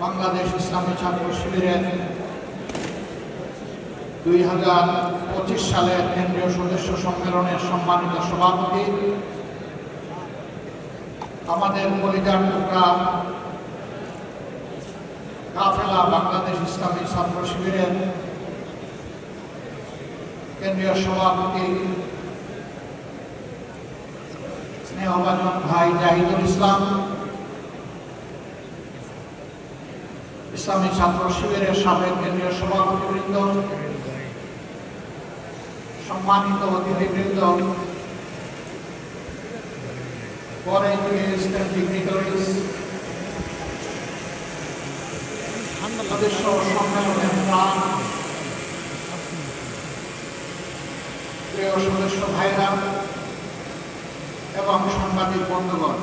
বাংলাদেশ ইসলামী ছাত্র শিবিরের দুই হাজার পঁচিশ সালের কেন্দ্রীয় সদস্য সম্মেলনের সম্মানিত সভাপতি, আমাদের কলিজার টুকরা কাফেলা বাংলাদেশ ইসলামী ছাত্র শিবিরের কেন্দ্রীয় সভাপতি স্নেহভাজন ভাই জাহিদুল ইসলাম, ইসলামী ছাত্র শিবিরের সাবেক কেন্দ্রীয় সভাপতিবৃন্দ, সম্মানিত অতিথিবৃন্দ ডিগ্রিটরিজ সদস্য সম্মেলনের প্রিয় সদস্য ভাইরা এবং সাংবাদিক বন্ধুগণ